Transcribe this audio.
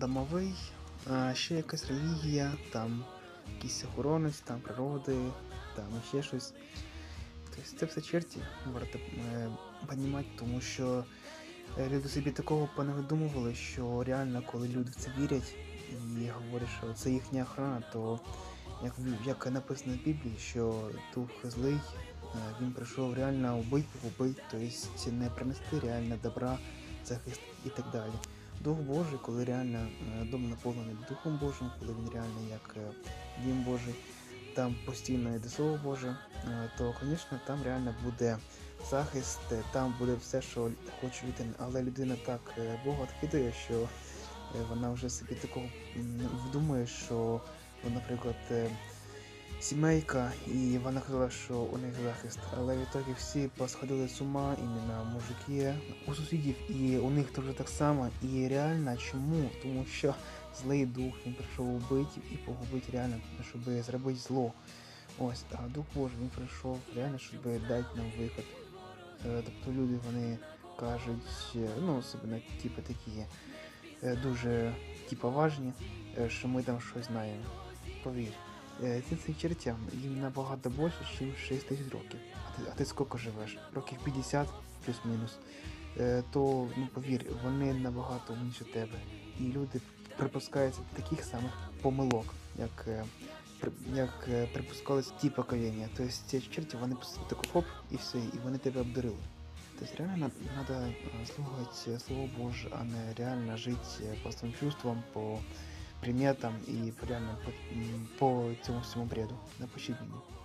домовий, ще якась релігія, там якийсь охоронець, там природи, там ще щось. Тобто це все черті варто е, понімати, тому що е, люди собі такого понавидумували, що реально, коли люди в це вірять і говорять, що це їхня охрана, то як, як написано в Біблії, що дух злий, е, він прийшов реально убити, убити, тобто не принести реально добра, захист і так далі. Дух Божий, коли реально е, дом наповнений Духом Божим, коли він реально як е, дім Божий, там постійно йде Слово Боже, е, то, звісно, там реально буде захист, там буде все, що хоче людина. Але людина так Бога відкидає, що вона вже собі такого вдумує, що, наприклад, сімейка, і вона казала, що у них захист. Але в ітогі всі посходили з ума, іменно мужики у сусідів, і у них теж так само. І реально чому? Тому що злий дух він прийшов убити і погубити реально, щоб зробити зло. Ось, а дух Божий він прийшов реально, щоб дати нам виход. Е, Тобто люди вони кажуть, е, ну особливо типу такі е, дуже типу, важні, що ми там щось знаємо. Повір. Е, Ці цим чертям їм набагато більше, ніж 6 тисяч років. А ти, а ти скільки живеш? Років 50 плюс-мінус. Е, То ну повір, вони набагато менше тебе. І люди припускаються таких самих помилок, як, е, як припускались ті покоління. Тобто ці черті вони таку хоп і все, і вони тебе обдарили. Тобто реально треба слухати Слово Боже, а не реально жити по своїм чувствам, по приметам и прямо по, по этому всему бреду. на мені.